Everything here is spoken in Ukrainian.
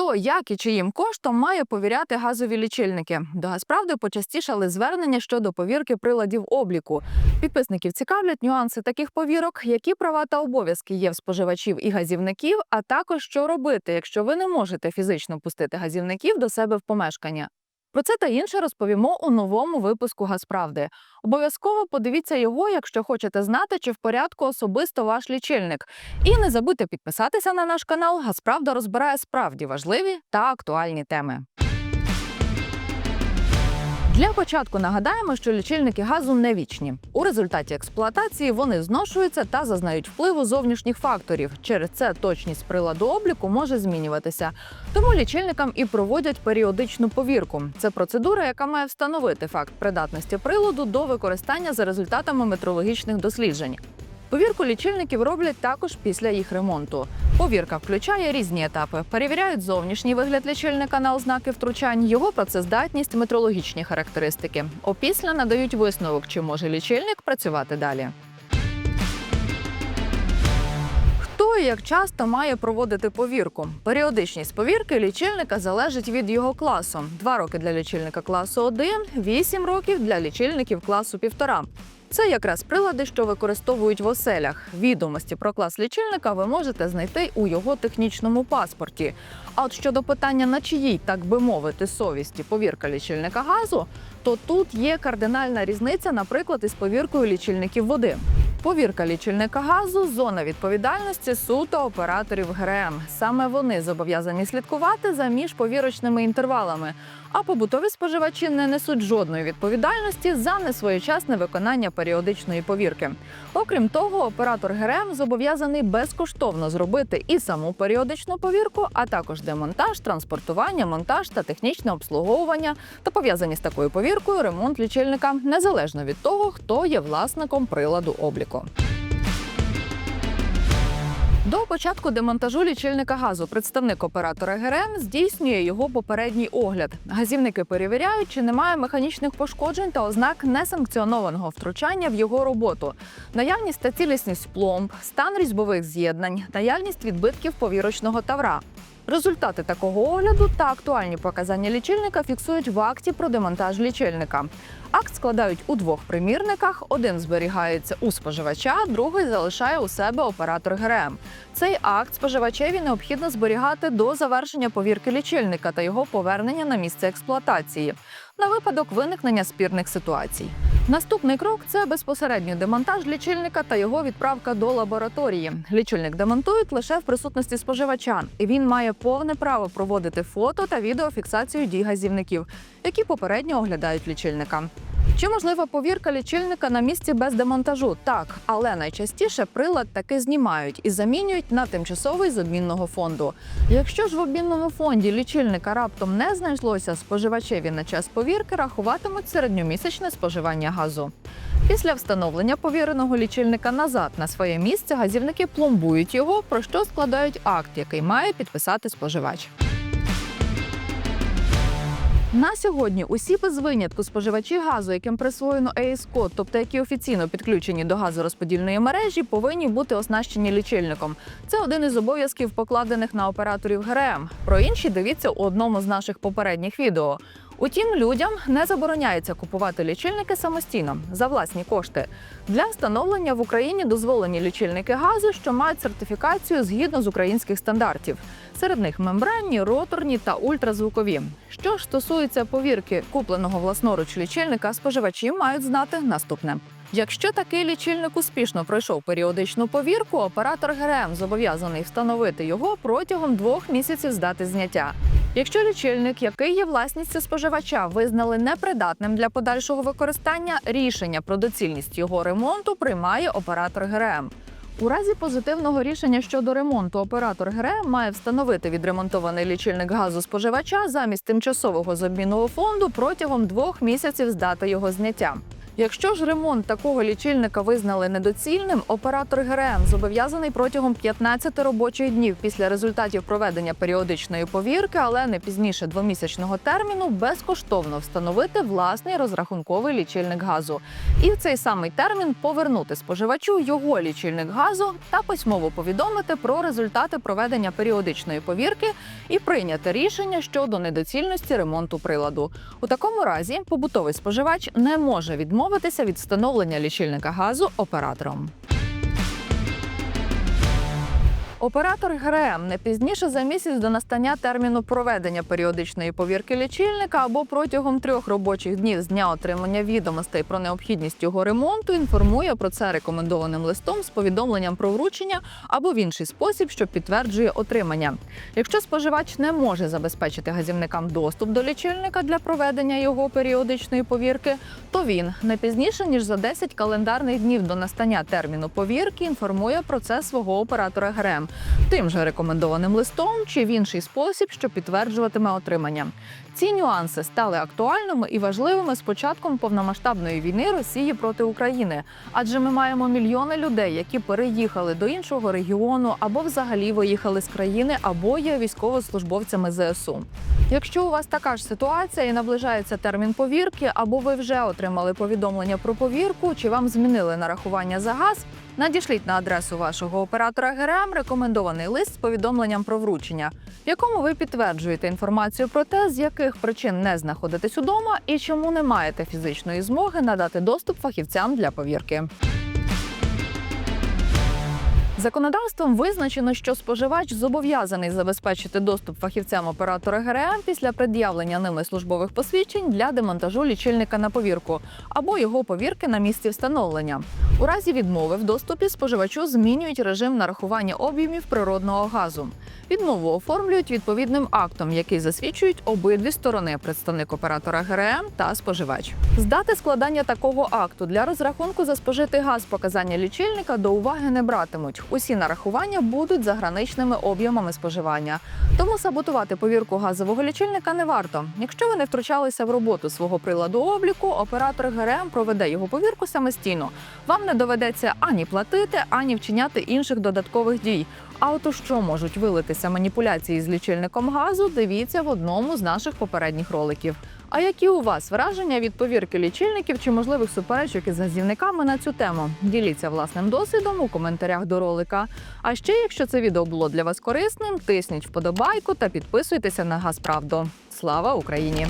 Хто, як і чиїм коштом має повіряти газові лічильники? До Газправди почастішали звернення щодо повірки приладів обліку. Підписників цікавлять нюанси таких повірок, які права та обов'язки є в споживачів і газівників, а також що робити, якщо ви не можете фізично пустити газівників до себе в помешкання. Про це та інше розповімо у новому випуску Газправди. Обов'язково подивіться його, якщо хочете знати, чи в порядку особисто ваш лічильник. І не забудьте підписатися на наш канал. Газправда розбирає справді важливі та актуальні теми. Для початку нагадаємо, що лічильники газу не вічні. У результаті експлуатації вони зношуються та зазнають впливу зовнішніх факторів. Через це точність приладу обліку може змінюватися. Тому лічильникам і проводять періодичну повірку. Це процедура, яка має встановити факт придатності приладу до використання за результатами метрологічних досліджень. Повірку лічильників роблять також після їх ремонту. Повірка включає різні етапи: перевіряють зовнішній вигляд лічильника на ознаки втручань, його працездатність, метрологічні характеристики. Опісля надають висновок, чи може лічильник працювати далі. Хто і як часто має проводити повірку? Періодичність повірки лічильника залежить від його класу: 2 роки для лічильника класу 1, 8 років для лічильників класу 1,5. Це якраз прилади, що використовують в оселях. Відомості про клас лічильника ви можете знайти у його технічному паспорті. А от щодо питання, на чиїй, так би мовити, совісті повірка лічильника газу, то тут є кардинальна різниця, наприклад, із повіркою лічильників води. Повірка лічильника газу зона відповідальності суто операторів ГРМ. Саме вони зобов'язані слідкувати за міжповірочними інтервалами. А побутові споживачі не несуть жодної відповідальності за несвоєчасне виконання періодичної повірки. Окрім того, оператор ГРМ зобов'язаний безкоштовно зробити і саму періодичну повірку, а також демонтаж, транспортування, монтаж та технічне обслуговування та пов'язані з такою повіркою ремонт лічильника незалежно від того, хто є власником приладу обліку. До початку демонтажу лічильника газу представник оператора ГРМ здійснює його попередній огляд. Газівники перевіряють, чи немає механічних пошкоджень та ознак несанкціонованого втручання в його роботу, наявність та цілісність пломб, стан різьбових з'єднань, наявність відбитків повірочного тавра. Результати такого огляду та актуальні показання лічильника фіксують в акті про демонтаж лічильника. Акт складають у двох примірниках: один зберігається у споживача, другий залишає у себе оператор ГРМ. Цей акт споживачеві необхідно зберігати до завершення повірки лічильника та його повернення на місце експлуатації на випадок виникнення спірних ситуацій. Наступний крок це безпосередній демонтаж лічильника та його відправка до лабораторії. Лічильник демонтують лише в присутності споживача, і він має повне право проводити фото та відеофіксацію дій газівників, які попередньо оглядають лічильника. Чи можлива повірка лічильника на місці без демонтажу? Так, але найчастіше прилад таки знімають і замінюють на тимчасовий з обмінного фонду. Якщо ж в обмінному фонді лічильника раптом не знайшлося, споживачеві на час повірки рахуватимуть середньомісячне споживання газу. Після встановлення повіреного лічильника назад на своє місце газівники пломбують його, про що складають акт, який має підписати споживач. На сьогодні усі без винятку споживачі газу, яким присвоєно ЕС-код, тобто які офіційно підключені до газорозподільної мережі, повинні бути оснащені лічильником. Це один із обов'язків, покладених на операторів ГРМ. Про інші дивіться у одному з наших попередніх відео. Утім, людям не забороняється купувати лічильники самостійно за власні кошти. Для встановлення в Україні дозволені лічильники газу, що мають сертифікацію згідно з українських стандартів. Серед них мембранні, роторні та ультразвукові. Що ж стосується повірки купленого власноруч лічильника, споживачі мають знати наступне. Якщо такий лічильник успішно пройшов періодичну повірку, оператор ГРМ зобов'язаний встановити його протягом двох місяців з дати зняття. Якщо лічильник, який є власністю споживача, визнали непридатним для подальшого використання, рішення про доцільність його ремонту приймає оператор ГРМ. У разі позитивного рішення щодо ремонту оператор ГРМ має встановити відремонтований лічильник газу споживача замість тимчасового з обмінного фонду протягом двох місяців з дати його зняття. Якщо ж ремонт такого лічильника визнали недоцільним, оператор ГРМ зобов'язаний протягом 15 робочих днів після результатів проведення періодичної повірки, але не пізніше двомісячного терміну, безкоштовно встановити власний розрахунковий лічильник газу. І в цей самий термін повернути споживачу його лічильник газу та письмово повідомити про результати проведення періодичної повірки і прийняти рішення щодо недоцільності ремонту приладу. У такому разі побутовий споживач не може відмовитися від встановлення лічильника газу оператором. Оператор ГРМ не пізніше за місяць до настання терміну проведення періодичної повірки лічильника або протягом трьох робочих днів з дня отримання відомостей про необхідність його ремонту інформує про це рекомендованим листом з повідомленням про вручення або в інший спосіб, що підтверджує отримання. Якщо споживач не може забезпечити газівникам доступ до лічильника для проведення його періодичної повірки, то він не пізніше ніж за 10 календарних днів до настання терміну повірки інформує про це свого оператора ГРМ тим же рекомендованим листом чи в інший спосіб, що підтверджуватиме отримання. Ці нюанси стали актуальними і важливими з початком повномасштабної війни Росії проти України, адже ми маємо мільйони людей, які переїхали до іншого регіону або взагалі виїхали з країни, або є військовослужбовцями ЗСУ. Якщо у вас така ж ситуація і наближається термін повірки, або ви вже отримали повідомлення про повірку, чи вам змінили нарахування за газ, надішліть на адресу вашого оператора ГРМ рекомендований лист з повідомленням про вручення, в якому ви підтверджуєте інформацію про те, з яких причин не знаходитесь удома і чому не маєте фізичної змоги надати доступ фахівцям для повірки. Законодавством визначено, що споживач зобов'язаний забезпечити доступ фахівцям оператора ГРМ після пред'явлення ними службових посвідчень для демонтажу лічильника на повірку або його повірки на місці встановлення. У разі відмови в доступі споживачу змінюють режим нарахування об'ємів природного газу. Відмову оформлюють відповідним актом, який засвідчують обидві сторони представник оператора ГРМ та споживач. З дати складання такого акту для розрахунку за спожитий газ показання лічильника до уваги не братимуть. Усі нарахування будуть за граничними об'ємами споживання. Тому саботувати повірку газового лічильника не варто. Якщо ви не втручалися в роботу свого приладу обліку, оператор ГРМ проведе його повірку самостійно. Вам не доведеться ані платити, ані вчиняти інших додаткових дій. А от у що можуть вилитися маніпуляції з лічильником газу, дивіться в одному з наших попередніх роликів. А які у вас враження від повірки лічильників чи можливих суперечок із газівниками на цю тему? Діліться власним досвідом у коментарях до ролика. А ще, якщо це відео було для вас корисним, тисніть вподобайку та підписуйтеся на Газправду. Слава Україні!